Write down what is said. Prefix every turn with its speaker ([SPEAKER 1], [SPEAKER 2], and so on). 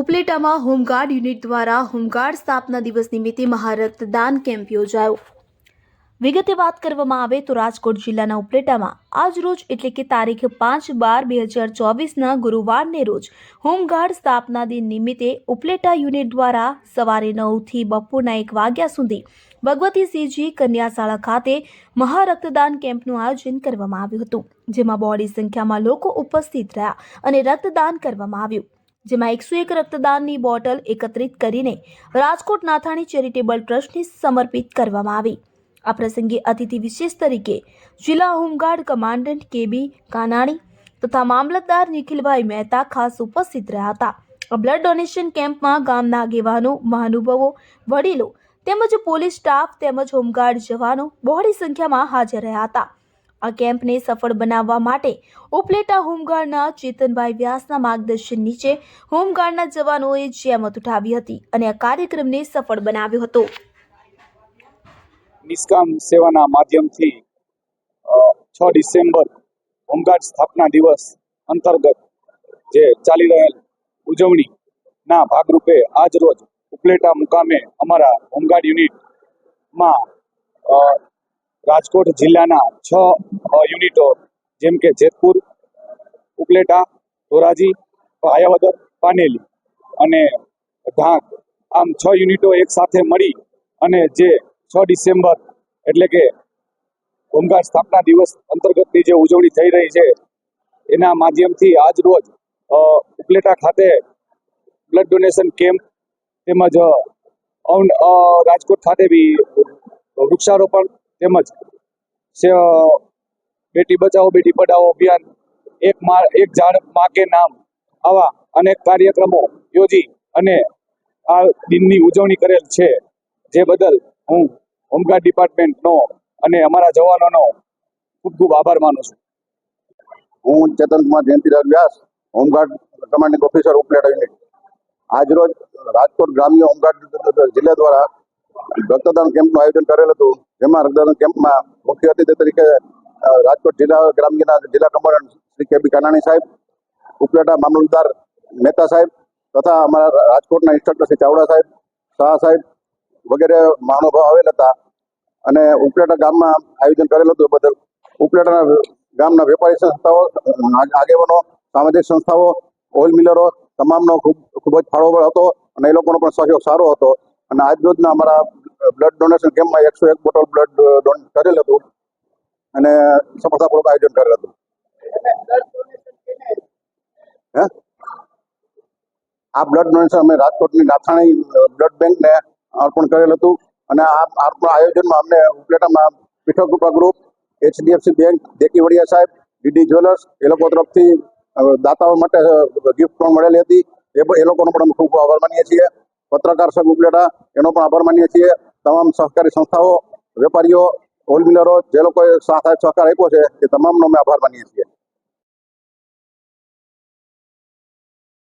[SPEAKER 1] ઉપલેટામાં home guard unit દ્વારા home guard સ્થાપના દિવસ નિમિત્તે મહારક્તદાન કેમ્પ યોજાયો. વિગતે વાત કરવામાં આવે તો રાજકોટ જિલ્લાના ઉપલેટામાં આજ રોજ એટલે કે તારીખ પાંચ બાર બે હજાર ચોવીસના ગુરુવારને રોજ હોમગાર્ડ સ્થાપના દિન નિમિત્તે ઉપલેટા યુનિટ દ્વારા સવારે નવથી બપોરના એક વાગ્યા સુધી ભગવતીસિંહજી કન્યાશાળા ખાતે મહારક્તદાન કેમ્પનું આયોજન કરવામાં આવ્યું હતું, જેમાં બોડી સંખ્યામાં લોકો ઉપસ્થિત રહ્યા અને રક્તદાન કરવામાં આવ્યું. જેમાં એકસો એક રક્તદાનની બોટલ એકત્રિત કરીને રાજકોટ નાથાણી ચેરિટેબલ ટ્રસ્ટને સમર્પિત કરવામાં આવી. આ પ્રસંગે અતિથિ વિશેષ તરીકે જિલ્લા હોમગાર્ડ કમાન્ડન્ટ કેબી કાનાણી તથા મામલતદાર નિખિલભાઈ મહેતા ખાસ ઉપસ્થિત રહ્યા હતા. આ બ્લડ ડોનેશન કેમ્પમાં ગામના આગેવાનો, મહાનુભાવો, વડીલો તેમજ પોલીસ સ્ટાફ તેમજ હોમગાર્ડ જવાનો બહોળી સંખ્યામાં હાજર રહ્યા હતા. આ કેમ્પને સફળ બનાવવા માટે ઉપલેટા હોમગાર્ડના ચેતનભાઈ વ્યાસના માર્ગદર્શન નીચે હોમગાર્ડના જવાનોએ જહેમત ઉઠાવી હતી અને આ કાર્યક્રમને સફળ બનાવ્યો હતો.
[SPEAKER 2] નિષ્કામ સેવાના માધ્યમથી છ ડિસેમ્બર હોમગાર્ડ સ્થાપના દિવસ અંતર્ગત જે ચાલી રહેલ ઉજવણીના ભાગરૂપે આજ રોજ ઉપલેટા મુકામે અમારા હોમગાર્ડ યુનિટમાં રાજકોટ જિલ્લાના છ યુનિટો, જેમ કે જેતપુર, ઉપલેટા, ધોરાજી આયાવદર પાનેલી અને ઢાંક આમ છ યુનિટો એક સાથે મળી અને જે છ ડિસેમ્બર એટલે કે હોમગાર્ડ સ્થાપના દિવસ અંતર્ગતની જે ઉજવણી થઈ રહી છે, એના માધ્યમથી આજ રોજ ઉપલેટા ખાતે બ્લડ ડોનેશન કેમ્પ તેમજ રાજકોટ ખાતે બી વૃક્ષારોપણ તેમજ બેટી બચાવો, બેટી પઢાઓ અભિયાન, એક મા, એક ઝાડ મા કે નામ, આવા અનેક કાર્યક્રમો યોજી અને આ દિનની ઉજવણી કરેલ છે. જે બદલ હું હોમગાર્ડ ડિપાર્ટમેન્ટનો અને અમારા જવાનોનો ખૂબ ખૂબ આભાર માનું છું.
[SPEAKER 3] હું Chetan Kumar Jayantiraj Vyas, home guard commanding officer, Upleta unit. આજરોજ રાજકોટ ગ્રામ્ય હોમગાર્ડ જિલ્લા દ્વારા રક્તદાન કેમ્પનું આયોજન કરેલ હતું. જેમાં રક્તદાન કેમ્પમાં મુખ્ય અતિથિ તરીકે રાજકોટ જિલ્લા ગ્રામ્યના જિલ્લા કમાન્ડન્ટ શ્રી કેબી કાનાણી સાહેબ, ઉપલેટા મામલતદાર મહેતા સાહેબ તથા અમારા રાજકોટના ઇન્સ્ટ્રક્ટર શ્રી ચાવડા સાહેબ, શાહ સાહેબ વગેરે મહાનુભાવ આવેલ હતા. અને ઉપલેટા ગામમાં આયોજન કરેલું હતું બદલ ઉપલેટાના ગામના વેપારી સંસ્થાઓ આગેવાનો, સામાજિક સંસ્થાઓ ઓઇલ મિલરો તમામનો ખૂબ ખૂબ જ ફાળો હતો અને એ લોકોનો પણ સહયોગ સારો હતો. અને આજ રોજના અમારા બ્લડ ડોનેશન કેમ્પમાં એકસો એક બોટલ બ્લડ ડોનેટ કરેલ હતું. અને સફળતાપૂર્વક આયોજન કરેલ હતું. હે? આ બ્લડ ડોનેશન અમે રાજકોટની નાથાણી બ્લડ બેંકને અર્પણ કરેલ હતું. અને આ આયોજનમાં અમને ઉપલેટામાં પીઠક કૃપા ગ્રુપ એચડીએફસી બેંક, દેકી વડિયા સાહેબ, ડીડી જ્વેલર્સ, એ લોકો તરફથી દાતાઓ માટે ગિફ્ટ પણ મળેલી હતી. એ એ લોકોનો પણ અમે ખૂબ આભાર માનીએ છીએ. પત્રકાર સંઘ ઉપલેટા, એનો પણ આભાર માનીએ છીએ. તમામ સહકારી સંસ્થાઓ, વેપારીઓ હોલ મિલરો જે લોકોએ સાથ સહકાર આપ્યો છે, એ તમામનો અમે આભાર માનીએ છીએ.